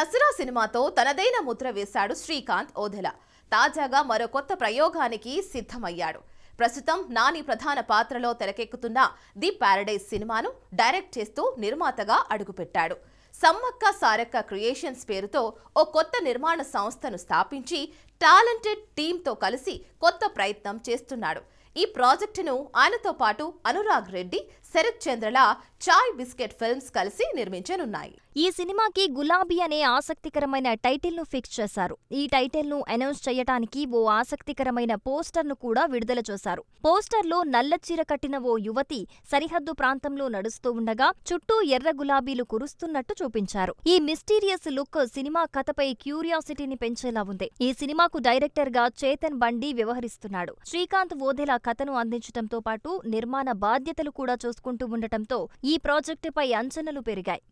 దసరా సినిమాతో తనదైన ముద్ర వేశాడు శ్రీకాంత్ ఓధెల. తాజాగా మరో కొత్త ప్రయోగానికి సిద్ధమయ్యాడు. ప్రస్తుతం నాని ప్రధాన పాత్రలో తెరకెక్కుతున్న ది పారడైజ్ సినిమాను డైరెక్ట్ చేస్తూ నిర్మాతగా అడుగుపెట్టాడు. సమ్మక్క సారక్క క్రియేషన్స్ పేరుతో ఓ కొత్త నిర్మాణ సంస్థను స్థాపించి టాలెంటెడ్ టీంతో కలిసి కొత్త ప్రయత్నం చేస్తున్నాడు. ఈ ప్రాజెక్టును ఆయనతో పాటు అనురాగ్ రెడ్డి శరత్ చంద్రల చాయ్ బిస్కెట్ ఫిల్మ్స్ కలిసి నిర్మించనున్నాయి. ఈ సినిమాకి గులాబీ అనే ఆసక్తికరమైన టైటిల్ను ఫిక్స్ చేశారు. ఈ టైటిల్ను అనౌన్స్ చేయటానికి ఓ ఆసక్తికరమైన పోస్టర్ను కూడా విడుదల చేశారు. పోస్టర్లో నల్ల చీర కట్టిన ఓ యువతి సరిహద్దు ప్రాంతంలో నడుస్తూ ఉండగా చుట్టూ ఎర్ర గులాబీలు కురుస్తున్నట్టు చూపించారు. ఈ మిస్టీరియస్ లుక్ సినిమా కథపై క్యూరియాసిటీని పెంచేలా ఉంది. ఈ సినిమాకు డైరెక్టర్గా చేతన్ బండి వ్యవహరిస్తున్నాడు. శ్రీకాంత్ ఓదెలా కథను అందించడంతో పాటు నిర్మాణ బాధ్యతలు కూడా చూసుకుంటూ ఉండటంతో ఈ ప్రాజెక్టుపై అంచనాలు పెరిగాయి.